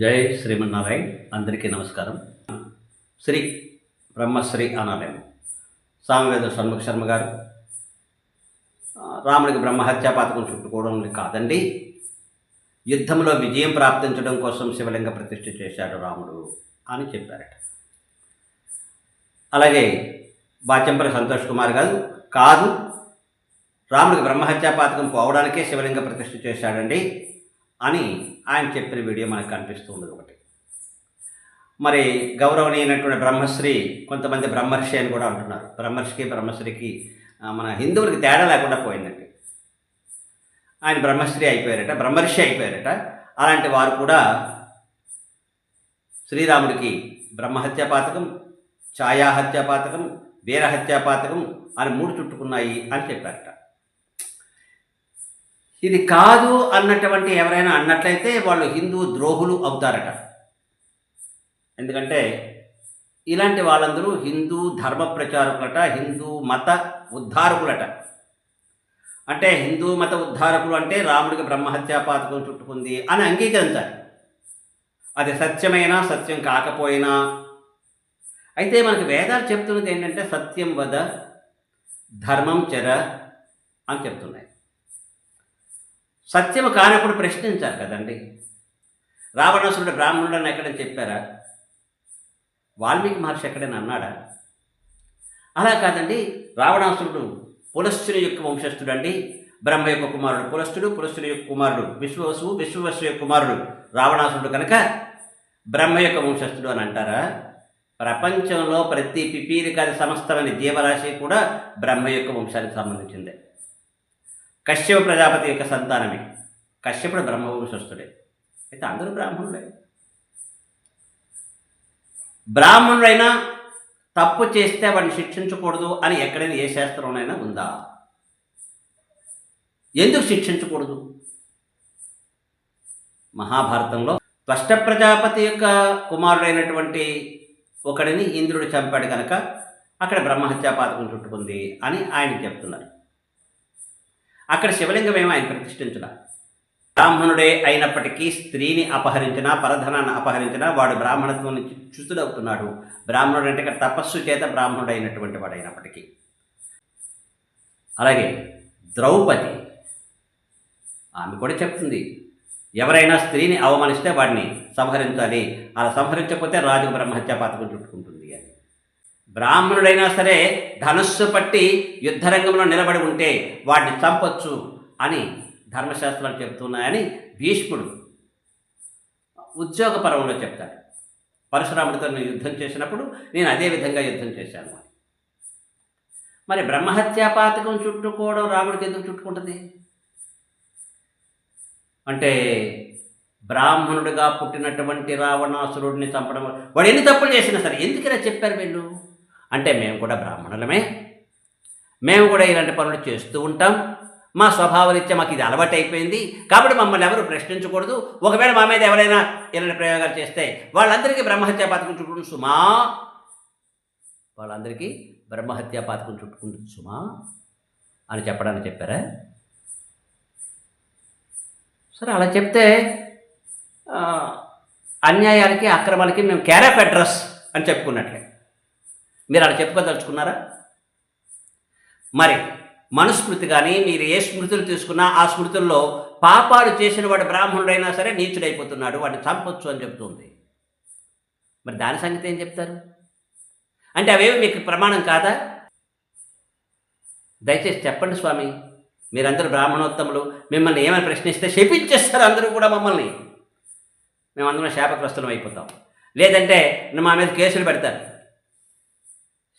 జై శ్రీమన్నారాయణ. అందరికీ నమస్కారం. శ్రీ బ్రహ్మశ్రీ అనాలయం. సామవేద షణ్ముఖ శర్మ గారు రాముడికి బ్రహ్మహత్యా పథకం చుట్టుకోవడం కాదండి. యుద్ధంలో విజయం ప్రాప్తించడం కోసం శివలింగ ప్రతిష్ఠ చేశాడు రాముడు అని చెప్పారట. అలాగే బాచంపల్లి సంతోష్ కుమార్ గారు కాదు రాముడికి బ్రహ్మహత్యా పాతకం పోవడానికే శివలింగ ప్రతిష్ఠ చేశాడండి అని ఆయన చెప్పిన వీడియో మనకు కనిపిస్తూ ఉండదు ఒకటి. మరి గౌరవనీయమైనటువంటి బ్రహ్మశ్రీ కొంతమంది బ్రహ్మర్షి అని కూడా అంటున్నారు. బ్రహ్మర్షికి బ్రహ్మశ్రీకి మన హిందువులకి తేడా లేకుండా పోయిందండి. ఆయన బ్రహ్మశ్రీ అయిపోయారట బ్రహ్మర్షి అయిపోయారట. అలాంటి వారు కూడా శ్రీరాముడికి బ్రహ్మహత్యా పాతకం ఛాయాహత్యా పాతకం వీరహత్యా పాతకం అని మూడు చుట్టుకున్నాయి అని చెప్పారట. ఇది కాదు అన్నటువంటి ఎవరైనా అన్నట్లయితే వాళ్ళు హిందూ ద్రోహులు అవుతారట. ఎందుకంటే ఇలాంటి వాళ్ళందరూ హిందూ ధర్మ ప్రచారకులట హిందూ మత ఉద్ధారకులట. అంటే హిందూ మత ఉద్ధారకులు అంటే రాముడికి బ్రహ్మహత్యా పాతకం చుట్టుకుంది అని అంగీకరించాలి. అది సత్యమైనా సత్యం కాకపోయినా. అయితే మనకి వేదాలు చెప్తున్నది ఏంటంటే సత్యం వద ధర్మం చెర అని చెప్తున్నాయి. సత్యము కానప్పుడు ప్రశ్నించారు కదండి. రావణాసురుడు బ్రాహ్మణుడు అని ఎక్కడని చెప్పారా? వాల్మీకి మహర్షి ఎక్కడైనా అన్నాడా? అలా కాదండి. రావణాసురుడు పులస్సుని యొక్క వంశస్థుడు అండి బ్రహ్మ యొక్క కుమారుడు పులస్తుడు పులస్తుని యొక్క కుమారుడు విశ్వవసువు విశ్వవసు యొక్క కుమారుడు రావణాసురుడు కనుక బ్రహ్మ యొక్క వంశస్థుడు అని అంటారా? ప్రపంచంలో ప్రతి పిపీలికాది సమస్తమైన జీవరాశి కూడా బ్రహ్మ యొక్క వంశానికి సంబంధించిందే. కశ్యప ప్రజాపతి యొక్క సంతానమే. కశ్యపుడు బ్రహ్మవంశస్థుడే అయితే అందరూ బ్రాహ్మణుడే బ్రాహ్మణుడైనా తప్పు చేస్తే వాడిని శిక్షించకూడదు అని ఎక్కడైనా ఏ శాస్త్రంలోనైనా ఉందా? ఎందుకు శిక్షించకూడదు? మహాభారతంలో త్వష్ట ప్రజాపతి యొక్క కుమారుడైనటువంటి ఒకడిని ఇంద్రుడు చంపాడు కనుక అక్కడ బ్రహ్మహత్యా పాతకం చుట్టుకుంది అని ఆయన చెప్తున్నారు. అక్కడ శివలింగం ఏమో ఆయన ప్రతిష్ఠించిన బ్రాహ్మణుడే అయినప్పటికీ స్త్రీని అపహరించినా పరధనాన్ని అపహరించినా వాడు బ్రాహ్మణత్వం నుంచి చ్యుతుడవుతున్నాడు బ్రాహ్మణుడు అంటే ఇక్కడ తపస్సు చేత బ్రాహ్మణుడు అయినటువంటి వాడు అయినప్పటికీ. అలాగే ద్రౌపది ఆమె కూడా చెప్తుంది ఎవరైనా స్త్రీని అవమానిస్తే వాడిని సంహరించాలి. అలా సంహరించకపోతే రాజు బ్రహ్మహత్యా పాతకం చుట్టుకుంటుంది. బ్రాహ్మణుడైనా సరే ధనుస్సు పట్టి యుద్ధరంగంలో నిలబడి ఉంటే వాడిని చంపొచ్చు అని ధర్మశాస్త్రాలు చెప్తున్నాయని భీష్ముడు ఉద్యోగ పర్వంలో చెప్తాడు. పరశురాముడితో నేను యుద్ధం చేసినప్పుడు నేను అదే విధంగా యుద్ధం చేశాను మరి. బ్రహ్మహత్యా పాతకం చుట్టుకోవడం రాముడికి ఎందుకు చుట్టుకుంటుంది? అంటే బ్రాహ్మణుడిగా పుట్టినటువంటి రావణాసురుడిని చంపడం వాడు ఎన్ని తప్పులు చేసినా సరే ఎందుకలా చెప్పారు వీళ్ళు? అంటే మేము కూడా బ్రాహ్మణులమే. మేము కూడా ఇలాంటి పనులు చేస్తూ ఉంటాం. మా స్వభావరీత్యా మాకు ఇది అలవాటు అయిపోయింది కాబట్టి మమ్మల్ని ఎవరు ప్రశ్నించకూడదు. ఒకవేళ మా మీద ఎవరైనా ఇలాంటి ప్రయోగాలు చేస్తే వాళ్ళందరికీ బ్రహ్మహత్య పథకం చుట్టుకుంటుంది సుమా. వాళ్ళందరికీ బ్రహ్మహత్య పథకం చుట్టుకుంటుంది సుమా అని చెప్పడానికి చెప్పారా? సరే అలా చెప్తే అన్యాయాలకి అక్రమాలకి మేము క్యార్ అడ్రస్ అని చెప్పుకున్నట్లే. మీరు అలా చెప్పుకోదలుచుకున్నారా? మరి మనుస్మృతి కానీ మీరు ఏ స్మృతులు తీసుకున్నా ఆ స్మృతుల్లో పాపాలు చేసిన వాడు బ్రాహ్మణుడైనా సరే నీచుడైపోతున్నాడు వాడిని చంపొచ్చు అని చెప్తుంది. మరి దాని సంగతి ఏం చెప్తారు? అంటే అవేవి మీకు ప్రమాణం కాదా? దయచేసి చెప్పండి స్వామి మీరందరూ బ్రాహ్మణోత్తములు మిమ్మల్ని ఏమైనా ప్రశ్నిస్తే శపించేస్తారు అందరూ కూడా మమ్మల్ని. మేమందరం శాపగ్రస్తులం అయిపోతాం. లేదంటే మా మీద కేసులు పెడతారు.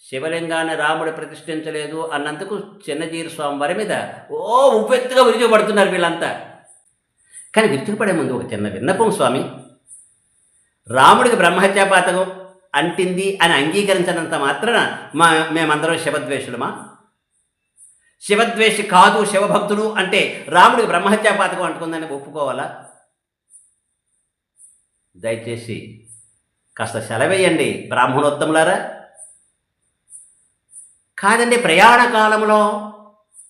శివలింగాన్ని రాముడు ప్రతిష్ఠించలేదు అన్నందుకు చిన్నజీరు స్వామి వారి మీద ఓ ఉపెత్తుగా విరుచుపడుతున్నారు వీళ్ళంతా. కానీ విరుచుకుపడే ముందు ఒక చిన్న విన్నపం స్వామి. రాముడికి బ్రహ్మహత్యాపాతకం అంటింది అని అంగీకరించినంత మాత్రాన మా మేమందరం శివద్వేషులమా? శివద్వేషి కాదు శివభక్తుడు అంటే రాముడికి బ్రహ్మహత్యాపాతకం అంటుకుందని ఒప్పుకోవాలా? దయచేసి కాస్త సెలవేయండి బ్రాహ్మణోత్తములారా. కాదండి ప్రయాణ కాలంలో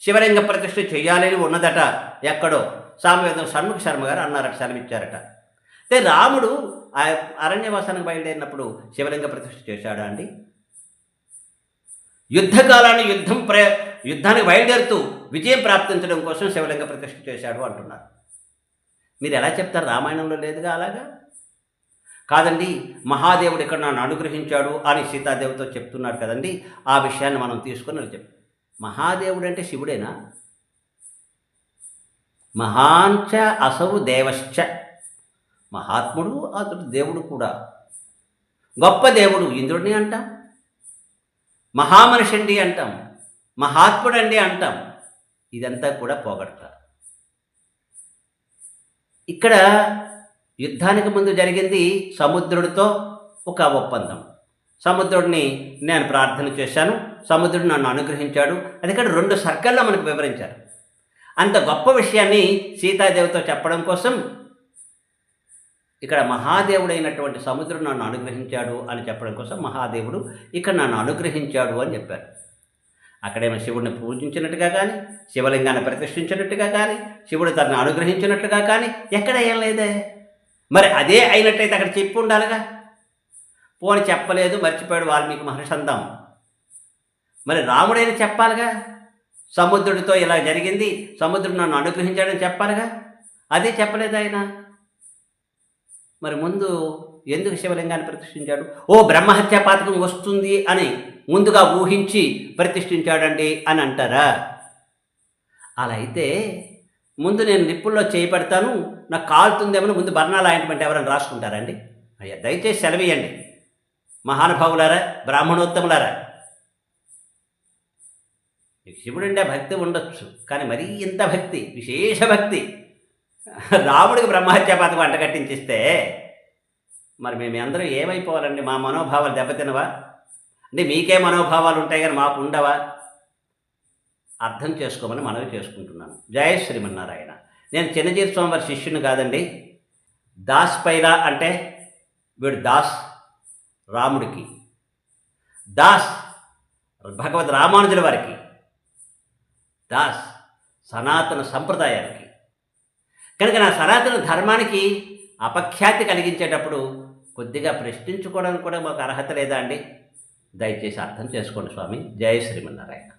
శివలింగ ప్రతిష్ఠ చేయాలని ఉన్నదట ఎక్కడో. సామవేదం షణ్ముఖ శర్మ గారు అన్నారట సెలవిచ్చారట అయితే రాముడు ఆ అరణ్యవాసానికి బయలుదేరినప్పుడు శివలింగ ప్రతిష్ఠ చేశాడా అండి? యుద్ధకాలాన్ని యుద్ధం ప్ర యుద్ధానికి బయలుదేరుతూ విజయం ప్రాప్తించడం కోసం శివలింగ ప్రతిష్ఠ చేశాడు అంటున్నారు. మీరు ఎలా చెప్తారు? రామాయణంలో లేదుగా అలాగా? కాదండి మహాదేవుడు ఇక్కడ నన్ను అనుగ్రహించాడు అని సీతాదేవితో చెప్తున్నాడు కదండి ఆ విషయాన్ని మనం తీసుకొని చెప్పి మహాదేవుడు అంటే శివుడేనా? మహాంచ అసౌ దేవశ్చ. మహాత్ముడు అతడు దేవుడు కూడా. గొప్ప దేవుడు ఇంద్రుడిని అంటాం. మహామనిషి అండి అంటాం. మహాత్ముడు అండి అంటాం. ఇదంతా కూడా పోగొడతారు. ఇక్కడ యుద్ధానికి ముందు జరిగింది సముద్రుడితో ఒక ఒప్పందం. సముద్రుడిని నేను ప్రార్థన చేశాను. సముద్రుడు నన్ను అనుగ్రహించాడు. అందుకని రెండు సర్కల్లో మనకు వివరించారు. అంత గొప్ప విషయాన్ని సీతాదేవితో చెప్పడం కోసం ఇక్కడ మహాదేవుడైనటువంటి సముద్రుడు నన్ను అనుగ్రహించాడు అని చెప్పడం కోసం మహాదేవుడు ఇక్కడ నన్ను అనుగ్రహించాడు అని చెప్పారు. అక్కడేమో శివుడిని పూజించినట్టుగా కానీ శివలింగాన్ని ప్రతిష్ఠించినట్టుగా కానీ శివుడు తనను అనుగ్రహించినట్టుగా కానీ ఎక్కడ ఏం లేదే. మరి అదే అయినట్టయితే అక్కడ చెప్పి ఉండాలిగా. పోని చెప్పలేదు మర్చిపోయాడు వాల్మీకి మహర్షి అందాం. మరి రాముడైనా చెప్పాలిగా? సముద్రుడితో ఇలా జరిగింది సముద్రుడు నన్ను అనుగ్రహించాడని చెప్పాలిగా? అదే చెప్పలేదు ఆయన. మరి ముందు ఎందుకు శివలింగాన్ని ప్రతిష్ఠించాడు? ఓ బ్రహ్మహత్యా పాతకం వస్తుంది అని ముందుగా ఊహించి ప్రతిష్ఠించాడండి అని అంటారా? అలా అయితే ముందు నేను నిప్పుల్లో చేయబడతాను నాకు కాలుతుందేమో ముందు బర్ణాలు ఆయింట్మెంట్ ఎవరైనా రాసుకుంటారండి అయ్యా దయచేసి సెలవియండి మహానుభావులారా బ్రాహ్మణోత్తములారా మీకు శివుడుండే భక్తి ఉండొచ్చు కానీ మరీ ఇంత భక్తి విశేష భక్తి. రాముడికి బ్రహ్మహత్యా పథకం అంటగట్టించిస్తే మరి మేము అందరూ ఏమైపోవాలండి? మా మనోభావాలు దెబ్బతినవా? అంటే మీకే మనోభావాలు ఉంటాయి కానీ మాకు ఉండవా? అర్థం చేసుకోమని మనవి చేసుకుంటున్నాను. జయ శ్రీమన్నారాయణ. నేను చిన్నజీవి స్వామి వారి శిష్యుని కాదండి. దాస్ పైలా అంటే వీడు దాస్ రాముడికి. దాస్ భగవద్ రామానుజుల వారికి. దాస్ సనాతన సంప్రదాయానికి. కనుక నా సనాతన ధర్మానికి అపఖ్యాతి కలిగించేటప్పుడు కొద్దిగా ప్రశ్నించుకోవడానికి కూడా మాకు అర్హత లేదా అండి? దయచేసి అర్థం చేసుకోండి స్వామి. జయ శ్రీమన్నారాయణ.